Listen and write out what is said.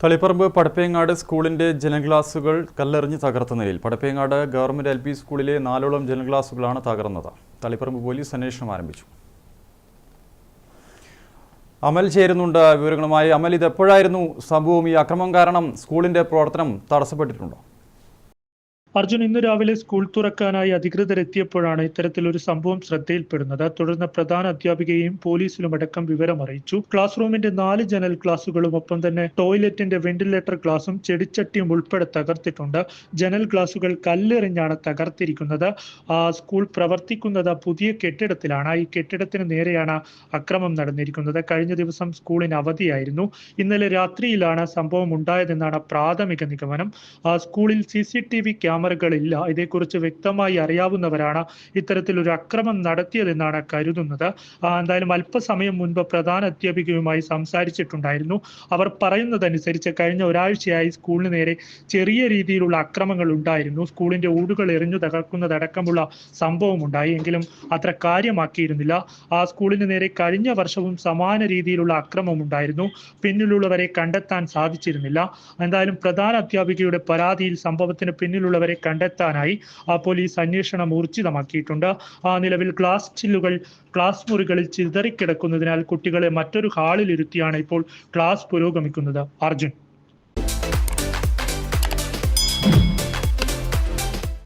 തളിപ്പറമ്പ് പടപ്പേങ്ങാട് സ്കൂളിന്റെ ജനഗ്ലാസുകൾ കല്ലെറിഞ്ഞ് തകർത്ത നിലയിൽ. പടപ്പേങ്ങാട് ഗവൺമെന്റ് എൽ പി സ്കൂളിലെ നാലോളം ജനഗ്ലാസുകളാണ് തകർന്നത്. തളിപ്പറമ്പ് പോലീസ് അന്വേഷണം ആരംഭിച്ചു. അമൽ ചേരുന്നുണ്ട്. വിവരങ്ങളുമായി അമൽ ഇത് എപ്പോഴായിരുന്നു സംഭവം? ഈ അക്രമം കാരണം സ്കൂളിന്റെ പ്രവർത്തനം തടസ്സപ്പെട്ടിട്ടുണ്ടോ? അർജുൻ ഇന്ന് രാവിലെ സ്കൂൾ തുറക്കാനായി അധികൃതർ എത്തിയപ്പോഴാണ് ഇത്തരത്തിലൊരു സംഭവം ശ്രദ്ധയിൽപ്പെടുന്നത്. തുടർന്ന് പ്രധാന അധ്യാപികയെയും പോലീസിലും അടക്കം വിവരം അറിയിച്ചു ക്ലാസ് റൂമിന്റെ നാല് ജനൽ ഗ്ലാസുകളും ഒപ്പം തന്നെ ടോയ്ലറ്റിന്റെ വെന്റിലേറ്റർ ഗ്ലാസും ചെടിച്ചട്ടിയും ഉൾപ്പെടെ തകർത്തിട്ടുണ്ട്. ജനൽ ക്ലാസുകൾ കല്ലെറിഞ്ഞാണ് തകർത്തിരിക്കുന്നത്. സ്കൂൾ പ്രവർത്തിക്കുന്നത് പുതിയ കെട്ടിടത്തിലാണ്. ഈ കെട്ടിടത്തിന് നേരെയാണ് അക്രമം നടന്നിരിക്കുന്നത്. കഴിഞ്ഞ ദിവസം സ്കൂളിന് അവധിയായിരുന്നു. ഇന്നലെ രാത്രിയിലാണ് സംഭവം ഉണ്ടായതെന്നാണ് പ്രാഥമിക നിഗമനം. സ്കൂളിൽ സി സി ടി വി ക്യാമറകളില്ല ഇതേക്കുറിച്ച് വ്യക്തമായി അറിയാവുന്നവരാണ് ഇത്തരത്തിൽ ഒരു അക്രമം നടത്തിയതെന്നാണ് കരുതുന്നത്. എന്തായാലും അല്പസമയം മുൻപ് പ്രധാന അധ്യാപികയുമായി സംസാരിച്ചിട്ടുണ്ടായിരുന്നു. അവർ പറയുന്നതനുസരിച്ച് കഴിഞ്ഞ ഒരാഴ്ചയായി സ്കൂളിന് നേരെ ചെറിയ രീതിയിലുള്ള അക്രമങ്ങൾ ഉണ്ടായിരുന്നു. സ്കൂളിന്റെ ഊടുകൾ എറിഞ്ഞു തകർക്കുന്നതടക്കമുള്ള സംഭവം ഉണ്ടായി. എങ്കിലും അത്ര കാര്യമാക്കിയിരുന്നില്ല. ആ സ്കൂളിന് നേരെ കഴിഞ്ഞ വർഷവും സമാന രീതിയിലുള്ള അക്രമം ഉണ്ടായിരുന്നു. പിന്നിലുള്ളവരെ കണ്ടെത്താൻ സാധിച്ചിരുന്നില്ല. എന്തായാലും പ്രധാന അധ്യാപികയുടെ പരാതിയിൽ സംഭവത്തിന് പിന്നിലുള്ളവരെ കണ്ടെത്താനായി പോലീസ് അന്വേഷണം ഊർജിതമാക്കിയിട്ടുണ്ട്. ആ നിലവിൽ ക്ലാസ് ചില്ലുകൾ ക്ലാസ് മുറികളിൽ ചിതറിക്കിടക്കുന്നതിനാൽ കുട്ടികളെ മറ്റൊരു ഹാളിലിരുത്തിയാണ് ഇപ്പോൾ ക്ലാസ് പുരോഗമിക്കുന്നത്. അർജുൻ.